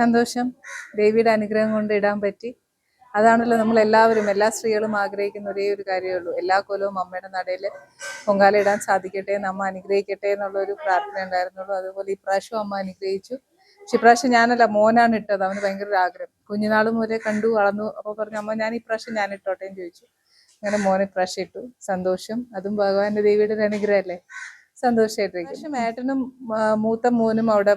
സന്തോഷം. ദേവിയുടെ അനുഗ്രഹം കൊണ്ട് ഇടാൻ പറ്റി. അതാണല്ലോ നമ്മൾ എല്ലാവരും എല്ലാ സ്ത്രീകളും ആഗ്രഹിക്കുന്ന ഒരേ ഒരു കാര്യമേ ഉള്ളൂ. എല്ലാ കൊല്ലവും അമ്മയുടെ നടയിൽ പൊങ്കാല ഇടാൻ സാധിക്കട്ടെ എന്ന് അമ്മ അനുഗ്രഹിക്കട്ടെ എന്നുള്ള ഒരു പ്രാർത്ഥന ഉണ്ടായിരുന്നുള്ളൂ. അതുപോലെ ഇപ്രാവശ്യം അമ്മ അനുഗ്രഹിച്ചു. പക്ഷെ ഇപ്രാവശ്യം ഞാനല്ല മോനാണ് ഇട്ടത്. അവന് ഭയങ്കര ഒരു ആഗ്രഹം. കുഞ്ഞുനാൾ മുതലേ കണ്ടു വളർന്നു. അപ്പോൾ പറഞ്ഞു അമ്മ ഞാൻ ഇപ്രാവശ്യം ഞാൻ ഇട്ടോട്ടെ എന്ന് ചോദിച്ചു. അങ്ങനെ മോൻ ഇപ്രാവശ്യം ഇട്ടു. സന്തോഷം. അതും ഭഗവാന്റെ ദേവിയുടെ ഒരു അനുഗ്രഹമല്ലേ? സന്തോഷമായിട്ടിരിക്കും ഏട്ടനും മേട്ടനും മൂത്ത മോനും അവിടെ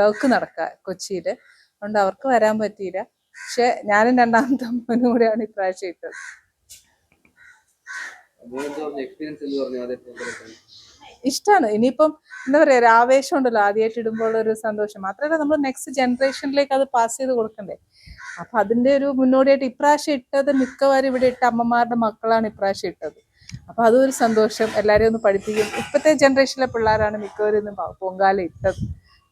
വർക്ക് നടക്കുക കൊച്ചിയിൽ അതുകൊണ്ട് അവർക്ക് വരാൻ പറ്റിയില്ല. പക്ഷെ ഞാനും രണ്ടാമത്തെ അമ്മനും കൂടെയാണ് ഇപ്രാവശ്യം ഇട്ടത്. ഇഷ്ടമാണ് ഇനിയിപ്പം എന്താ പറയാ ഒരു ആവേശം ഉണ്ടല്ലോ ആദ്യമായിട്ട് ഇടുമ്പോൾ ഒരു സന്തോഷം. മാത്രമല്ല നമ്മൾ നെക്സ്റ്റ് ജനറേഷനിലേക്ക് അത് പാസ് ചെയ്ത് കൊടുക്കണ്ടേ? അപ്പൊ അതിന്റെ ഒരു മുന്നോടിയായിട്ട് ഇപ്രാവശ്യം ഇട്ടത് മിക്കവാറും ഇവിടെ ഇട്ട അമ്മമാരുടെ മക്കളാണ് ഇപ്രാവശ്യം ഇട്ടത്. അപ്പൊ അതും ഒരു സന്തോഷം. എല്ലാരെയും ഒന്ന് പഠിപ്പിക്കും. ഇപ്പോഴത്തെ ജനറേഷനിലെ പിള്ളേരാണ് മിക്കവരും ഇന്ന് പൊങ്കാല ഇട്ടത്.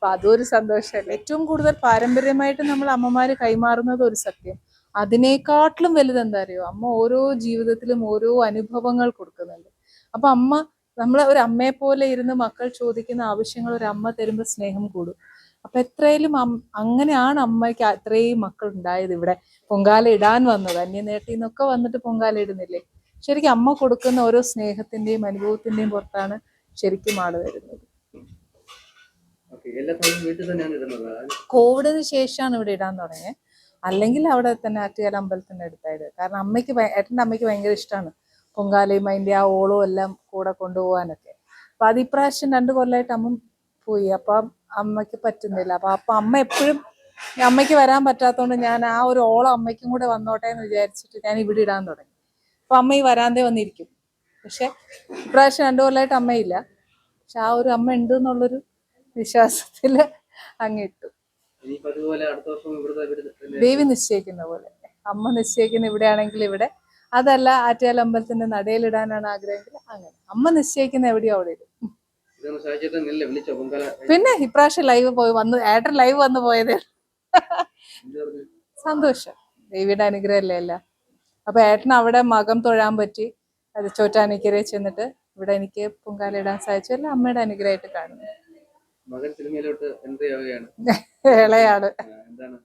അപ്പൊ അതൊരു സന്തോഷമല്ലേ ഏറ്റവും കൂടുതൽ പാരമ്പര്യമായിട്ട് നമ്മൾ അമ്മമാര് കൈമാറുന്നത് ഒരു സത്യം. അതിനേക്കാട്ടിലും വലുത് എന്താ അറിയോ? അമ്മ ഓരോ ജീവിതത്തിലും ഓരോ അനുഭവങ്ങൾ കൊടുക്കുന്നുണ്ട്. അപ്പൊ അമ്മ നമ്മൾ ഒരു അമ്മയെ പോലെ ഇരുന്ന് മക്കൾ ചോദിക്കുന്ന ആവശ്യങ്ങൾ ഒരു അമ്മ തരുമ്പോൾ സ്നേഹം കൂടും. അപ്പൊ എത്രയിലും അം- അങ്ങനെയാണ് അമ്മയ്ക്ക് അത്രയും മക്കൾ ഉണ്ടായത് ഇവിടെ. പൊങ്കാല ഇടാൻ വന്നത്. അന്യനേട്ടിൽ നിന്നൊക്കെ വന്നിട്ട് പൊങ്കാല ഇടുന്നില്ലേ? ശരിക്കും അമ്മ കൊടുക്കുന്ന ഓരോ സ്നേഹത്തിന്റെയും അനുഭവത്തിന്റെയും പുറത്താണ് ശരിക്കും ആൾ വരുന്നത്. കോവിഡിന് ശേഷമാണ് ഇവിടെ ഇടാൻ തുടങ്ങിയത്. അല്ലെങ്കിൽ അവിടെ തന്നെ ആറ്റുകാല അമ്പലത്തിന്റെ അടുത്തായത്. കാരണം അമ്മയ്ക്ക് ഏട്ടന്റെ അമ്മയ്ക്ക് ഭയങ്കര ഇഷ്ടമാണ്. പൊങ്കാലയും അതിന്റെ ആ ഓളവും എല്ലാം കൂടെ കൊണ്ടുപോകാനൊക്കെ. അപ്പൊ അത് ഇപ്രാവശ്യം രണ്ടു കൊല്ലമായിട്ട് അമ്മ പോയി. അപ്പൊ അമ്മയ്ക്ക് പറ്റുന്നില്ല. അപ്പൊ അപ്പൊ അമ്മ എപ്പോഴും അമ്മയ്ക്ക് വരാൻ പറ്റാത്തതുകൊണ്ട് ഞാൻ ആ ഒരു ഓളം അമ്മയ്ക്കും കൂടെ വന്നോട്ടെ എന്ന് വിചാരിച്ചിട്ട് ഞാൻ ഇവിടെ ഇടാൻ തുടങ്ങി. അപ്പൊ അമ്മ ഈ വരാന്തേ വന്നിരിക്കും. പക്ഷെ ഇപ്രാവശ്യം രണ്ടു കൊല്ലമായിട്ട് അമ്മയില്ല. പക്ഷെ ആ ഒരു അമ്മ ഉണ്ട് എന്നുള്ളൊരു വിശ്വാസത്തിൽ അങ്ങിട്ടു. ദേവി നിശ്ചയിക്കുന്ന പോലെ അമ്മ നിശ്ചയിക്കുന്ന ഇവിടെ ആണെങ്കിൽ ഇവിടെ. അതല്ല ആറ്റുകാൽ അമ്പലത്തിന്റെ നടയിലിടാനാണ് ആഗ്രഹമെങ്കിൽ അങ്ങനെ. അമ്മ നിശ്ചയിക്കുന്ന എവിടെയോ അവിടെ ഇടും. പിന്നെ ഇപ്രാവശ്യം ലൈവ് പോയി വന്നു ഏട്ടൻ ലൈവ് വന്ന് പോയതേ സന്തോഷം. ദേവിയുടെ അനുഗ്രഹമല്ലേ അല്ല. അപ്പൊ ഏട്ടൻ അവിടെ മകം തൊഴാൻ പറ്റി. അത് ചോറ്റാനിക്കരയിൽ ചെന്നിട്ട് ഇവിടെ എനിക്ക് പൊങ്കാലിടാൻ സാധിച്ചു. അല്ല അമ്മയുടെ അനുഗ്രഹമായിട്ട് കാണുന്നു. മകൻ സിനിമയിലോട്ട് എൻട്രി ആവുകയാണ്. ഇളയാണ് എന്താണ്?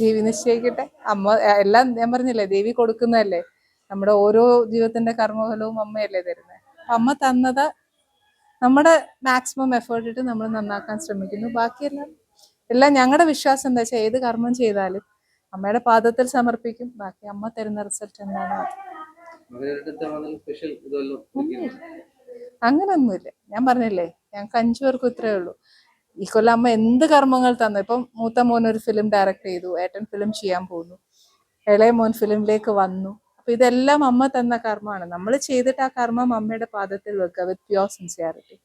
ദേവി നിശ്ചയിക്കട്ടെ. അമ്മ എല്ലാം ഞാൻ പറഞ്ഞില്ലേ ദേവി കൊടുക്കുന്നതല്ലേ? നമ്മുടെ ഓരോ ജീവിതത്തിന്റെ കർമ്മഫലവും അമ്മയല്ലേ തരുന്നത് അപ്പൊ അമ്മ തന്നത് നമ്മുടെ മാക്സിമം എഫേർട്ട് ഇട്ട് നമ്മൾ നന്നാക്കാൻ ശ്രമിക്കുന്നു. ബാക്കിയെല്ലാം എല്ലാം ഞങ്ങളുടെ വിശ്വാസം എന്താ വെച്ചാൽ ഏത് കർമ്മം ചെയ്താലും അമ്മയുടെ പാദത്തിൽ സമർപ്പിക്കും. ബാക്കി അമ്മ തരുന്ന റിസൾട്ട് എന്താണ്? സ്പെഷ്യൽ അങ്ങനൊന്നുമില്ല. ഞാൻ പറഞ്ഞില്ലേ ഞങ്ങൾക്ക് അഞ്ചു പേർക്കും ഇത്രയേ ഉള്ളൂ. ഈ കൊല്ലം അമ്മ എന്ത് കർമ്മങ്ങൾ തന്നു. ഇപ്പം മൂത്ത മോൻ ഒരു ഫിലിം ഡയറക്റ്റ് ചെയ്തു ഏട്ടൻ ഫിലിം ചെയ്യാൻ പോകുന്നു ഇളയ മോൻ ഫിലിമിലേക്ക് വന്നു. അപ്പൊ ഇതെല്ലാം അമ്മ തന്ന കർമ്മമാണ്. നമ്മൾ ചെയ്തിട്ട് ആ കർമ്മം അമ്മയുടെ പാദത്തിൽ വെക്കുക വിത്ത് പ്യോർ സിൻസിയാരിറ്റി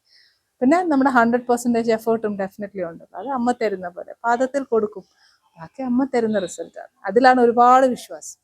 പിന്നെ നമ്മുടെ ഹൺഡ്രഡ് പെർസെന്റേജ് എഫേർട്ടും ഡെഫിനറ്റ്ലി ഉണ്ട്. അത് അമ്മ തരുന്ന പോലെ പാദത്തിൽ കൊടുക്കും. ബാക്കി അമ്മ തരുന്ന റിസൾട്ടാണ് അതിലാണ് ഒരുപാട് വിശ്വാസം.